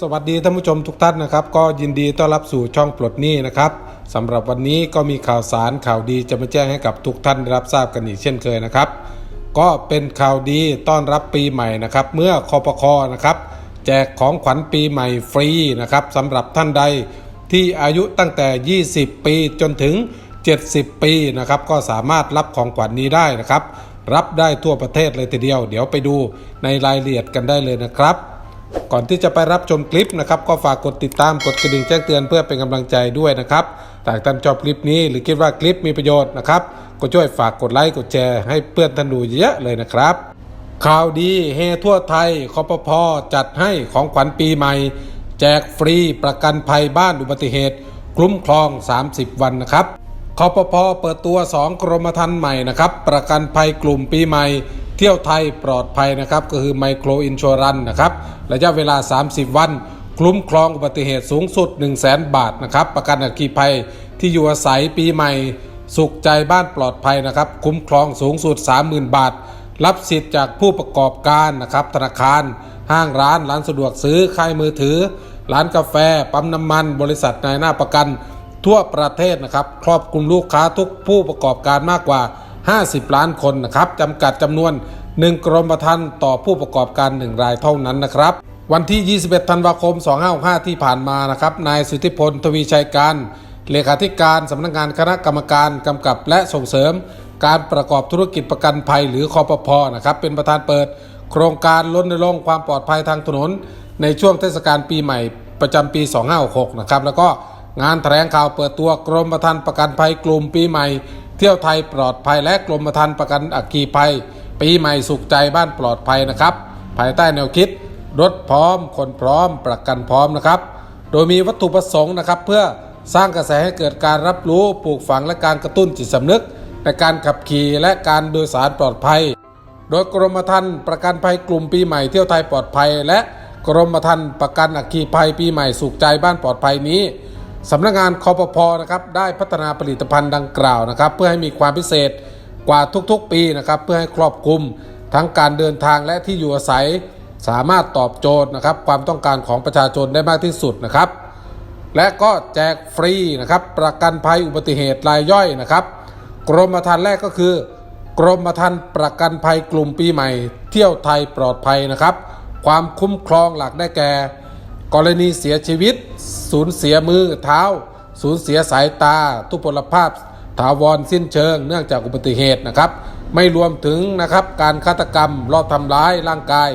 สวัสดีท่านผู้ชมทุกท่านนะครับ ก็ยินดีต้อนรับสู่ช่องปลดหนี้นะครับสำหรับวันนี้ก็มีข่าวสารข่าวดีจะมาแจ้งให้กับทุกท่านได้รับทราบกันอีกเช่นเคยนะครับ ก็เป็นข่าวดีต้อนรับปีใหม่นะครับ เมื่อคอปคอนะครับ แจกของขวัญปีใหม่ฟรีนะครับสำหรับท่านใดที่อายุตั้งแต่ 20 ปีจนถึง 70 ปีนะครับ ก็สามารถรับของขวัญนนี้ได้นะครับ รับได้ทั่วประเทศเลยทีเดียว เดี๋ยวไปดูในรายละเอียดกันได้เลยนะครับ ก่อนที่จะไปรับชมคลิปนะครับก็ฝากกดติดตามกดกระดิ่งแจ้งเตือนเพื่อเป็นกำลังใจด้วยนะครับถ้าท่านชอบคลิปนี้หรือคิดว่าคลิปมีประโยชน์นะครับก็ช่วยฝากกดไลค์กดแชร์ให้เพื่อนท่านดูเยอะเลยนะครับข่าวดีเฮทั่วไทยคอปพจัดให้ของขวัญปีใหม่ แจกฟรีประกันภัยบ้านอุบัติเหตุคุ้มครอง 30 วันนะครับคอปพเปิดตัว 2 กรมธรรม์ใหม่นะครับ ประกันภัยกลุ่มปีใหม่ เที่ยวไทยปลอดภัยนะครับ ก็คือไมโครอินช r รันนะครับ ระยะเวลา 30 วัน คุ้มครองอุบัติเหตุสูงสุด 1 0 0 0 0แบาทนะครับ ประกันอัคคีภัยที่อยู่อาศัยปีใหม่ สุขใจบ้านปลอดภัยนะครับ คุ้มครองสูงสุด 30,000 บาท รับสิทธิ์จากผู้ประกอบการนะครับ ธนาคาร ห้างร้าน ร้านสะดวกซื้อค่ายมือถือ ร้านกาแฟ ปั๊มน้ำมัน บริษัทนายหน้าประกัน ทั่วประเทศนะครับ ครอบคลุมลูกค้าทุกผู้ประกอบการมากกว่า 50 ล้านคนนะครับจำกัดจำนวน 1 กรมธรรม์ต่อผู้ประกอบการ 1 รายเท่านั้นนะครับ วันที่ 21 ธันวาคม 2565 ที่ผ่านมานะครับนายสุทธิพลทวีชัยการเลขาธิการสำนักงานคณะกรรมการกำกับและส่งเสริม การประกอบธุรกิจประกันภัยหรือคอปพนะครับเป็นประธานเปิด โครงการรณรงค์ความปลอดภัยทางถนน ในช่วงเทศกาลปีใหม่ประจำปี 2566 นะครับแล้วก็งานแถลงข่าวเปิดตัวกรมธรรม์ประกันภัยกลุ่มปีใหม่ เที่ยวไทยปลอดภัยและกรมธรรม์ประกันอัคคีภัย ปีใหม่สุขใจบ้านปลอดภัยนะครับ ภายใต้แนวคิด รถพร้อม คนพร้อม ประกันพร้อมนะครับ โดยมีวัตถุประสงค์นะครับ เพื่อสร้างกระแสให้เกิดการรับรู้ปลูกฝังและการกระตุ้นจิตสำนึก ในการขับขี่และการโดยสารปลอดภัย โดยกรมธรรม์ประกันภัยกลุ่มปีใหม่เที่ยวไทยปลอดภัย และกรมธรรม์ประกันอัคคีภัยปีใหม่สุขใจบ้านปลอดภัยนี้ สำนักงานคอปพนะครับได้พัฒนาผลิตภัณฑ์ดังกล่าวนะครับ เพื่อให้มีความพิเศษกว่าทุกๆปีนะครับ เพื่อให้ครอบคลุมทั้งการเดินทางและที่อยู่อาศัย สามารถตอบโจทย์นะครับ ความต้องการของประชาชนได้มากที่สุดนะครับ และก็แจกฟรีนะครับ ประกันภัยอุบัติเหตุรายย่อยนะครับ กรมธรรม์แรกก็คือ กรมธรรม์ประกันภัยกลุ่มปีใหม่ เที่ยวไทยปลอดภัยนะครับ ความคุ้มครองหลักได้แก่ กรณีเสียชีวิต สูญเสียมือเท้า สูญเสียสายตา ทุพพลภาพ ถาวรสิ้นเชิง เนื่องจากอุบัติเหตุนะครับ ไม่รวมถึงนะครับการฆาตกรรมรอบทำร้ายร่างกาย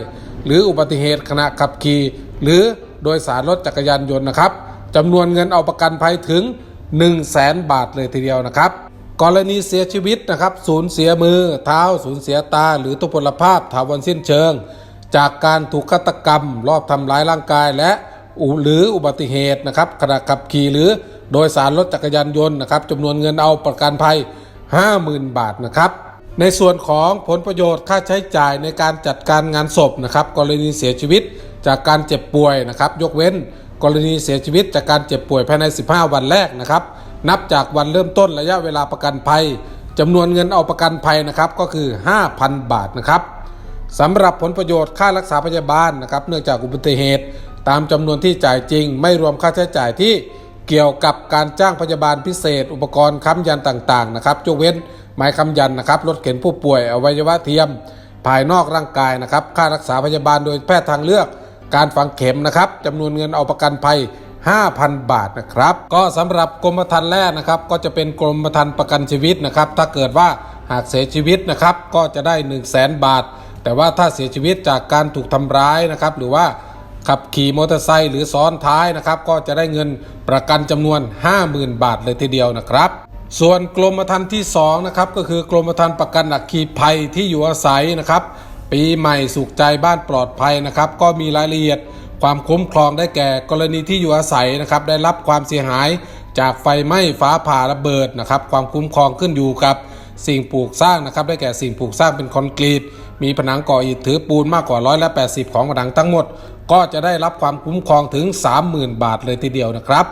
หรืออุบัติเหตุขณะขับขี่หรือโดยสารรถจักรยานยนต์นะครับจำนวนเงินเอาประกันภัยถึง 1 0 0 0 0แสนบาทเลยทีเดียวนะครับกรณีเสียชีวิตนะครับสูญเสียมือเท้าสูญเสียตา หรือทุพพลภาพถาวรสิ้นเชิง จากการถูกฆาตกรรม รอบทำร้ายร่างกายและ หรืออุบัติเหตุนะครับขณะขับขี่หรือโดยสารรถจักรยานยนต์นะครับจำนวนเงินเอาประกันภัย 50,000 บาทนะครับในส่วนของผลประโยชน์ค่าใช้จ่ายในการจัดการงานศพนะครับกรณีเสียชีวิตจากการเจ็บป่วยนะครับยกเว้น กรณีเสียชีวิตจากการเจ็บป่วยภายใน 15 วันแรกนะครับนับจากวันเริ่มต้นระยะเวลาประกันภัยจำนวนเงินเอาประกันภัยนะครับก็คือ 5,000 บาทนะครับสำหรับผลประโยชน์ค่ารักษาพยาบาลนะครับเนื่องจากอุบัติเหตุ ตามจำนวนที่จ่ายจริง ไม่รวมค่าใช้จ่ายที่เกี่ยวกับการจ้างพยาบาลพิเศษ อุปกรณ์ค้ำยันต่างๆนะครับยกเว้นไม้ค้ำยันนะครับรถเข็นผู้ป่วยอวัยวะเทียม ภายนอกร่างกายนะครับ ค่ารักษาพยาบาลโดยแพทย์ทางเลือก การฝังเข็มนะครับจำนวนเงินเอาประกันภัย 5,000 บาทนะครับ ก็สำหรับกรมธรรม์แรกนะครับ ก็จะเป็นกรมธรรม์ประกันชีวิตนะครับ ถ้าเกิดว่าหากเสียชีวิตนะครับ ก็จะได้ 1 0 0 0 0แบาท แต่ว่าถ้าเสียชีวิตจากการถูกทำร้ายนะครับ หรือว่า ขับขี่มอเตอร์ไซค์หรือซ้อนท้ายนะครับ ก็จะได้เงินประกันจำนวน 50,000 บาทเลยทีเดียวนะครับ ส่วนกรมธรรม์ที่2นะครับก็คือกรมธรรม์ประกันอัคคีภัยที่อยู่อาศัยนะครับ ปีใหม่สุขใจบ้านปลอดภัยนะครับ ก็มีรายละเอียดความคุ้มครองได้แก่กรณีที่อยู่อาศัยนะครับ ได้รับความเสียหายจากไฟไหม้ฟ้าผ่าระเบิดนะครับ ความคุ้มครองขึ้นอยู่กับสิ่งปลูกสร้างนะครับ ได้แก่สิ่งปลูกสร้างเป็นคอนกรีต มีผนังก่ออิฐถือปูนมากกว่าร้อยละ80 ของผนังทั้งหมด ก็จะได้รับความคุ้มครองถึง 30,000 บาทเลยทีเดียวนะครับ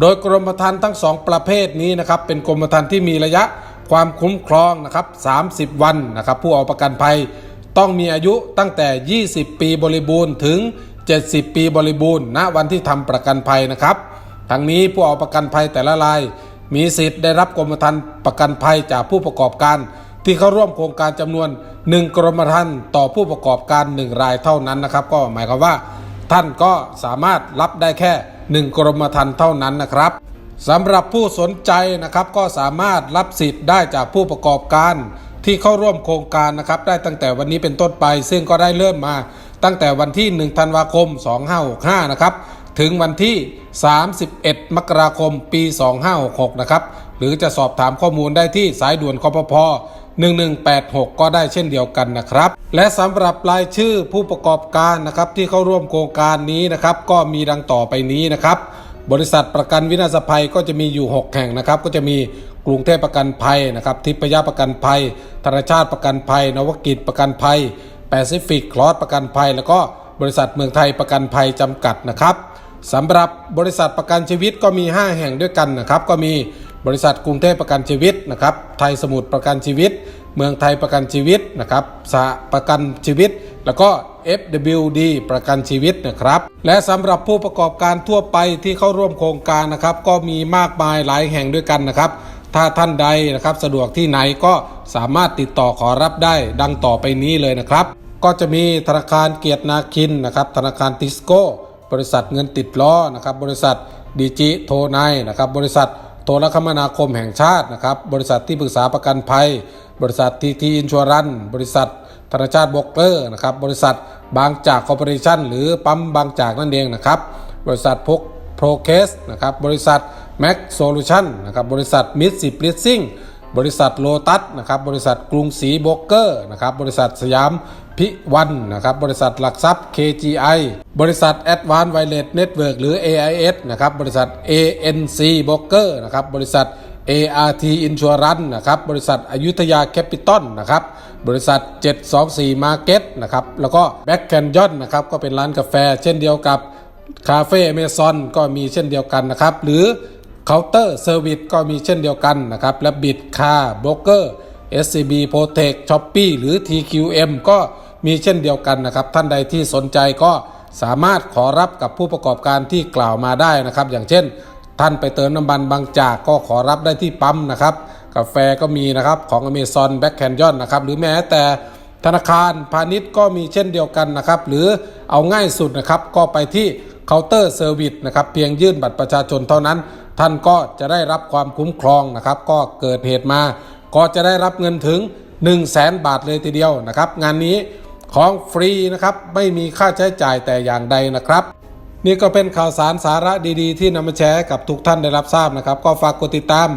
โดยกรมธรรม์ทั้ง 2 ประเภทนี้นะครับเป็นกรมธรรม์ที่มีระยะความคุ้มครองนะครับ30 วันนะครับ ผู้เอาประกันภัยต้องมีอายุตั้งแต่ 20 ปีบริบูรณ์ถึง 70 ปีบริบูรณ์ณวันที่ทำประกันภัยนะครับ ทั้งนี้ผู้เอาประกันภัยแต่ละราย มีสิทธิ์ได้รับกรมธรรม์ประกันภัยจากผู้ประกอบการ ที่เข้าร่วมโครงการจำนวน 1 กรมธรรม์ต่อผู้ประกอบการ 1 รายเท่านั้นนะครับ ก็หมายความว่า ท่านก็สามารถรับได้แค่ 1 กรมธรรม์เท่านั้นนะครับสำหรับผู้สนใจนะครับก็สามารถรับสิทธิ์ได้จากผู้ประกอบการ ที่เข้าร่วมโครงการนะครับได้ตั้งแต่วันนี้เป็นต้นไป ซึ่งก็ได้เริ่มมาตั้งแต่วันที่ 1 ธันวาคม 2565 นะครับ ถึงวันที่ 31 มกราคม ปี 2566 นะครับ หรือจะสอบถามข้อมูลได้ที่สายด่วนคอปพ 1186 ก็ได้เช่นเดียวกันนะครับ และสำหรับรายชื่อผู้ประกอบการนะครับที่เข้าร่วมโครงการนี้นะครับก็มีดังต่อไปนี้นะครับบริษัทประกันวินาศภัยก็จะมีอยู่ 6 แห่งนะครับ ก็จะมีกรุงเทพประกันภัยนะครับทิพยประกันภัย ธนชาติประกันภัย นวกิจประกันภัยแปซิฟิกคลอสประกันภัย แล้วก็บริษัทเมืองไทยประกันภัยจำกัดนะครับสำหรับบริษัทประกันชีวิตก็มี 5 แห่งด้วยกันนะครับ ก็มี บริษัทกรุงเทพประกันชีวิตนะครับไทยสมุทรประกันชีวิต เมืองไทยประกันชีวิตนะครับสหประกันชีวิต แล้วก็ FWD ประกันชีวิตนะครับ และสำหรับผู้ประกอบการทั่วไปที่เข้าร่วมโครงการนะครับ ก็มีมากมายหลายแห่งด้วยกันนะครับ ถ้าท่านใดนะครับสะดวกที่ไหนก็สามารถติดต่อขอรับได้ดังต่อไปนี้เลยนะครับ ก็จะมีธนาคารเกียรตินาคินนะครับ ธนาคารติสโก้ บริษัทเงินติดล้อนะครับ บริษัทดีจิโทไนนะครับ บริษัท ทรคมนาคมแห่งชาตินะครับ บริษัทที่ปรึกษาประกันภัย บริษัททีทีอินชัวรันบริษัทธนาชาติบกเกอร์นะครับ บริษัทบางจากคอร์ปอเรชั่นหรือปั๊มบางจากนั่นเองนะครับ บริษัทพกโปรเคสนะครับ บริษัทแม็กโซลูชันนะครับ บริษัทมิสซิปลิสซิ่ง บริษัทโลตัสนะครับบริษัทกรุงศรีโบกเกอร์นะครับบริษัทสยามพิวันนะครับบริษัทหลักทรัพย์ KGI บริษัท Advanced Wireless Network หรือ AIS นะครับบริษัท ANC Broker นะครับบริษัท ART Insurance นะครับบริษัทอยุธยาแคปิตอลนะครับบริษัท 724 Market นะครับแล้วก็ Back Canyon นะครับก็เป็นร้านกาแฟเช่นเดียวกับคาเฟ่เมซอนก็มีเช่นเดียวกันนะครับหรือ เคาน์เตอร์เซอร์วิสก็มีเช่นเดียวกันนะครับและบิดคาร์โบรกเกอร์ SCB Protect Shopee หรือ TQM ก็มีเช่นเดียวกันนะครับ ท่านใดที่สนใจก็สามารถขอรับกับผู้ประกอบการที่กล่าวมาได้นะครับ อย่างเช่น ท่านไปเติมน้ำมันบางจากก็ขอรับได้ที่ปั๊มนะครับ กาแฟก็มีนะครับของ Amazon Back Canyon นะครับหรือแม้แต่ธนาคารพาณิชย์ก็มีเช่นเดียวกันนะครับ หรือเอาง่ายสุดนะครับก็ไปที่ เคาน์เตอร์เซอร์วิสนะครับเพียงยื่นบัตรประชาชนเท่านั้น ท่านก็จะได้รับความคุ้มครองนะครับก็เกิดเหตุมา ก็จะได้รับเงินถึง 1 0 0 0 0แสนบาทเลยทีเดียวนะครับงานนี้ของฟรีนะครับไม่มีค่าใช้จ่ายแต่อย่างใดนะครับ นี่ก็เป็นข่าวสารสาระดีๆ ที่นำมาแชร์กับทุกท่านได้รับทราบนะครับ ก็ฝากกดติดตาม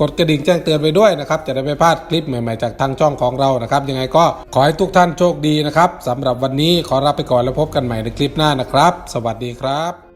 กดกระดิ่งแจ้งเตือนไปด้วยนะครับ จะได้ไม่พลาดคลิปใหม่ๆจากทางช่องของเรานะครับ ยังไงก็ขอให้ทุกท่านโชคดีนะครับสำหรับวันนี้ขอรับไปก่อนแล้วพบกันใหม่ในคลิปหน้านะครับ สวัสดีครับ